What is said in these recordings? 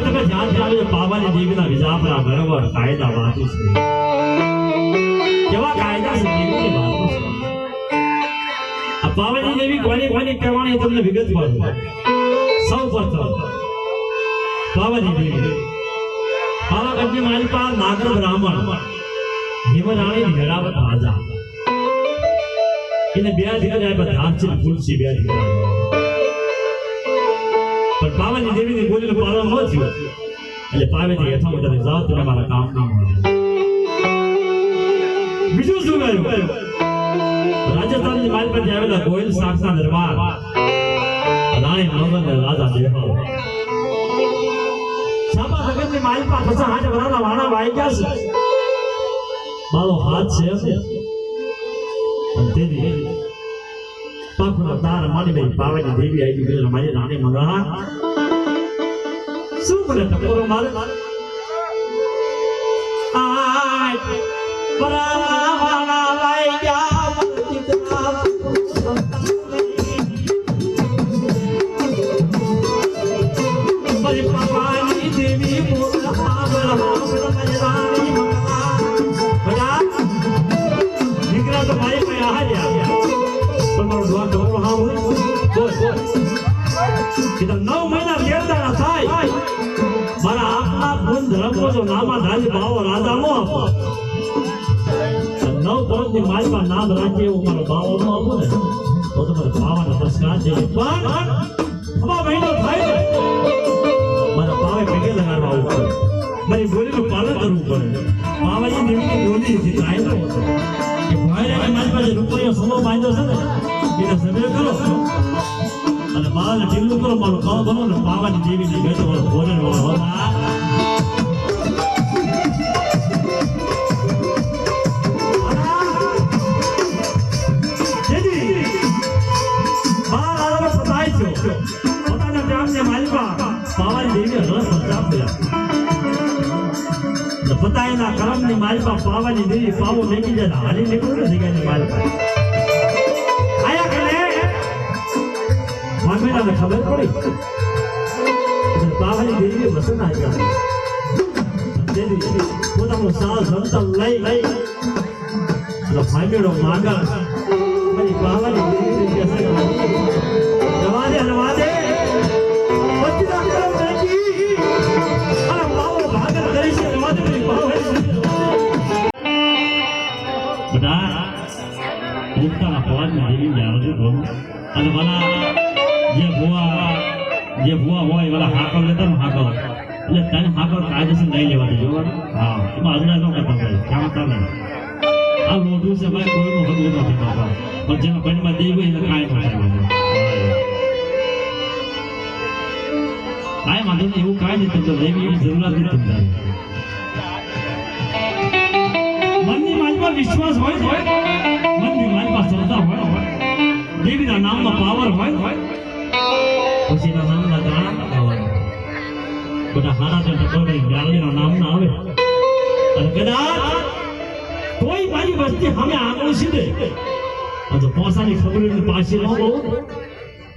તમે જાણ જાણો બાબાની દેવીના વિજાપના બરોબર કાયદા વાંચું છે. કેવા કાયદા છે? દેવીની વાતો છે. આ દેવી કોની કોની કહેવાની તમને વિગત કહું સૌ પ્રથમ પાવાની દેવી. પાવાગઢની માલિકા નાગર બ્રાહ્મણ હિમરાણી મેળાવત રાજા. એને બે દીકરા બધા તુલસી બે દીકરા પાવાની દેવીની બોલીનું પાલન ન થયું. એટલે પાવેથી હેઠા મોટા જાઓ તો મારા કામ ના મળે બીજું શું કહ્યું રાજસ્થાનની માલ પર આવેલા ગોયલ સાક્ષના દરબાર. રાણી મનોરંજન રાજા જગતની માલ પર પછા મારો હાથ છે અને તાર માની પાવાની દેવી આવી ગઈ મારી રાણી મનોહર શું કરે ટકોરો મારે. આય પરાવાના લઈ ગયા ધર્મો જો ધારી ભાવો રાજા નો આપો. નવ વર્ષની માલમાં નામ રાખે એવું મારો ભાવો નો આપો ને, તો તમારે પાવાનો પુરસ્કાર છે. પણ હવા મહિનો થાય ને, મારા ભાવે ભેગે લગાડવા આવું પડે. મારી બોલીનું પાલન કરવું પડે. પાવાની નિમિત્તે બોલી હતી થાય તો કે ભાઈ મારી પાસે રૂપિયો સમો બાંધ્યો છે ને એને સભ્ય કરો. અને મારાને ઢીલું કરો, મારું કામ બનો ને, બાવાની દેવીની ભેટો ભોજન વાળો. થયા કરમની માલિકા પાવાની દેવી પાવો મેકી જાય હાલી નીકળ્યું ને જગ્યાની માલિકા આયા કને મામેલાને ખબર પડી? પાવાની દેવીએ વસન આવ્યા દેવી પોતાનું સાલ સંતલ લઈ લઈ એટલે માગા પાવાની ગમ અને મને જે ભુવા જે ભુવા હોય વાળા હાકર લેતા ને હાકર એટલે તને હાકર કાયદેસર નહીં લેવા દેજો હા. એમાં અજરા ન કરતા ભાઈ. ક્યાં ચાલે આ લોઢું છે ભાઈ, કોઈનું હગું નથી બાપા. પણ જેના પૈણમાં દેવી હોય એને કાંઈ ન થાય કાંઈ વાંધો નહીં, એવું કાંઈ નથી તો દેવી એવી જરૂરિયાત નથી તમારી મનની માલમાં વિશ્વાસ હોય મનની માલમાં શ્રદ્ધા હોય. દેવીના નામનો પાવર હોય પછી એના નામના દાણા પાવર બધા હારા તો ટકોર કરી ગાળીના નામ ના આવે. અને કદાચ કોઈ મારી વસ્તી સામે આગળ સીધે. અને પોસાની ખબર પાછી ન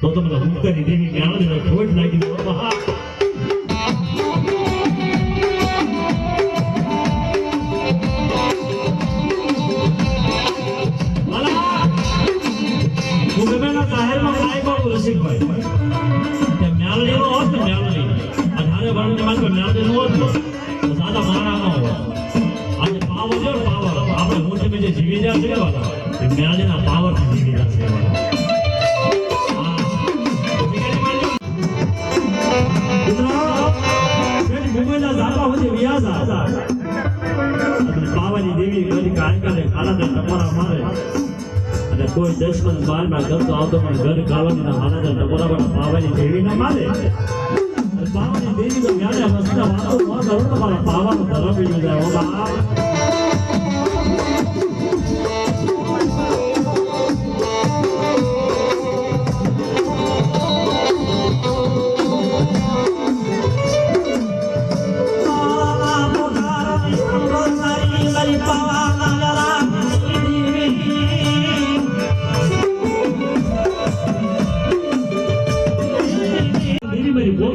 તો તમને મુક્તની દેવી ગાળીને ખોટ લાગી વ્યાજ હતા. અને કોઈ દશમન બારમાં કરતો આવતો પણ ઘર કાળવાના હાલાને ટકોરા પણ પાવાની દેવી ના મારે પાવાની દેવી તો જ્ઞાને વસ્તા વાતો ન કરો તો મારા પાવાનો ધર્મ બી જાય ઓ બાપ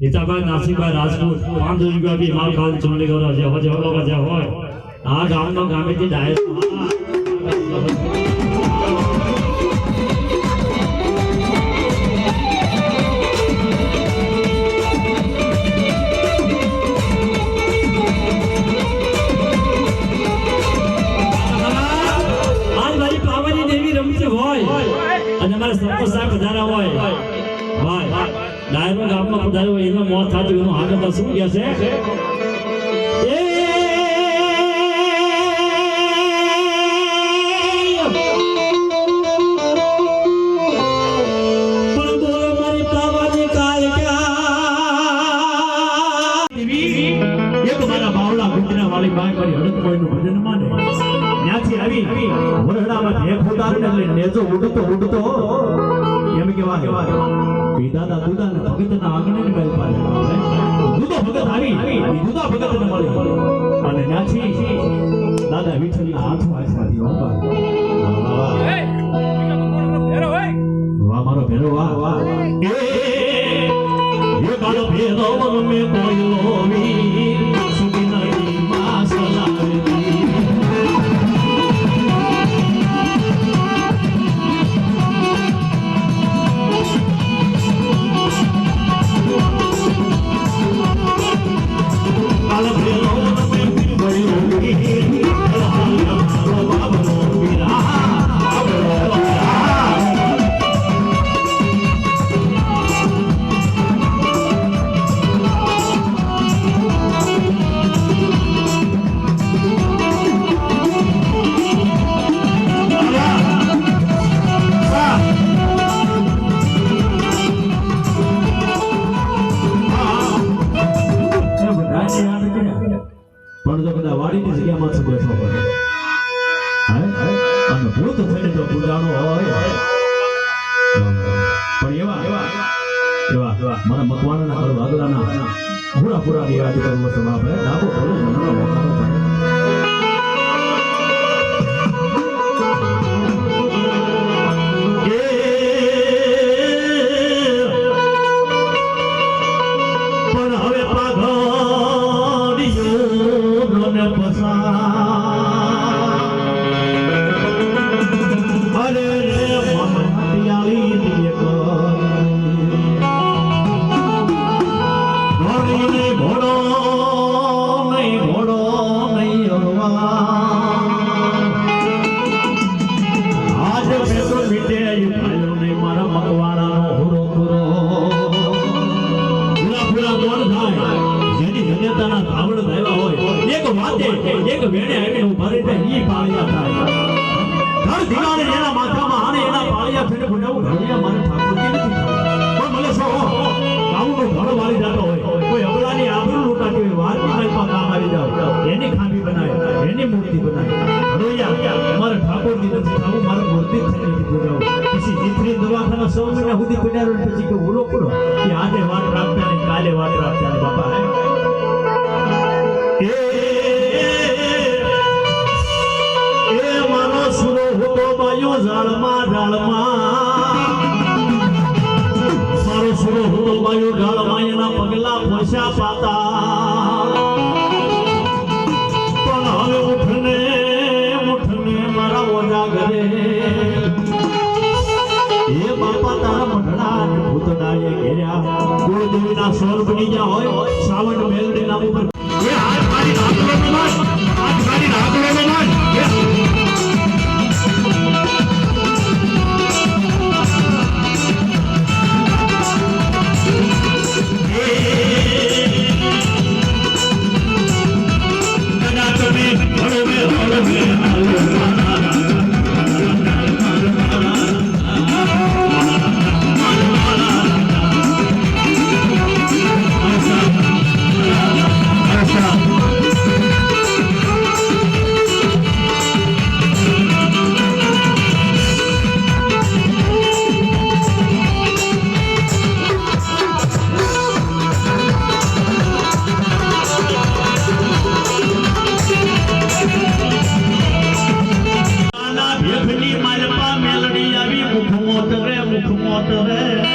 ગીતાભાઈ નાસીભાઈ રાજપૂત પાંચ રૂપિયા બી માલ ખાલી ચૂંટણી કરો છે હવે જવા હોય. આ ગામનો ગામેથી ડાયસ ನಮ್ಮ ದೈವ ಮೂವತ್ತು ಹತ್ತು ಹಾಕಂತ ಸುಮ್ಮನೆ એક વેણે આવીને ઊભા રહી જાય ઈ પાળિયા થાય. ધર દિવાળે એના માથામાં આને એના પાળિયા થઈને ગુંડાવું ઘડિયા મારે ઠાકોરજી નથી પણ મને શું ગામનો ઘર વાળી જાતો હોય, કોઈ અબલાની આબરૂ લૂંટાતી હોય, વાતની માલપા કામ આવી જાવ એની ખાંભી બનાવે એની મૂર્તિ બનાવે ઘડોયા અમારે ઠાકોરજી નથી થવું મારે મૂર્તિ જ નથી પૂજાવું પછી જીતરી દવાખાના સૌ મહિના સુધી પીડારો પછી કે ઓલો કરો કે આજે વાત રાખતા ને કાલે વાત રાખતા ઝાડમાં ઝાડમાં મારો સુરો હતો બાયો ઝાડમાં એના પગલા પોસ્યા પાતા. પણ હવે ઉઠને ઉઠને મારા ઓજા ઘરે. એ બાપા તારા મઢડા ભૂતડાએ ઘેર્યા. કુળદેવીના સોર બની ગયા હોય, શ્રાવણ મેલડી નામ ઉપર તમે હળવે મારા ઢોગા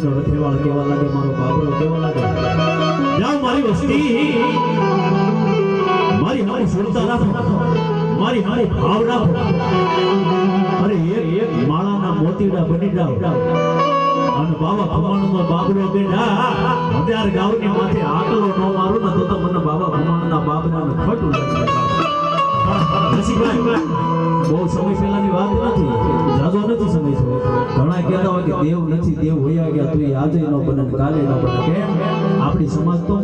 મારો મેડીનો કેવા લાગે મારો બાબરો કેવા લાગે જાઓ મારી વસ્તી મારી હારી સુરતા રાખો મારી હારી ભાવ રાખો અરે એક એક માળાના મોતીડા બની જાઓ અને બાબા ભગવાનનો બાબરો બેઠા અત્યારે ગાવની માથે આકલો ન મારું ને તો તો મને બાબા ભગવાનના બાબરાને ખોટું લાગે બહુ સમય પહેલાની વાત નથી. સમય નથી, દેવ હોયા તો આજે ન આપણી સમાજ તો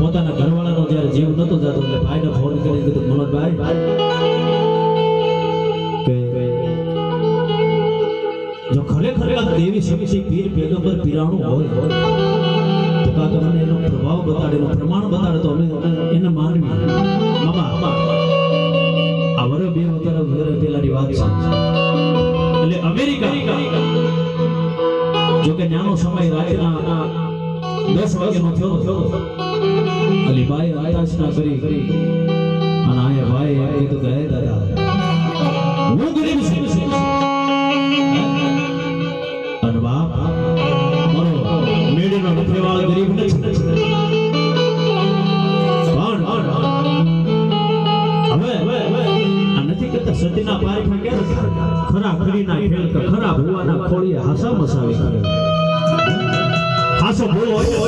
પોતાનો ઘરવાળાનો જ્યારે જીવ નતો જતો એટલે ભાઈને ફોન કરી કીધું, મનોજભાઈ ખરેખર દેવી શક્તિ પીર પેલો પર પીરાણું હોય કાં તો મને એનો પ્રભાવ બતાડે, એનો પ્રમાણ બતાડે તો અમે એને માનવી મામા આ બે વતર વર પેલાની વાત છે. એટલે અમેરિકા જો કે નાનો સમય રાતના દસ વાગ્યાનો થયો. થયો અલી ભાઈ આયાસના કરી કરી. અને આયા ભાઈ એ તો ગયા દાદા, હું ગરીબ છું. મેળીનો નફેવાળો ગરીબ નથી સતીના પારીમાં ક્યારે ખરા ખરીના ખેલ ખરા ભુવાના ખોળીએ હાસા મસાવી હાસો બોલો. હોય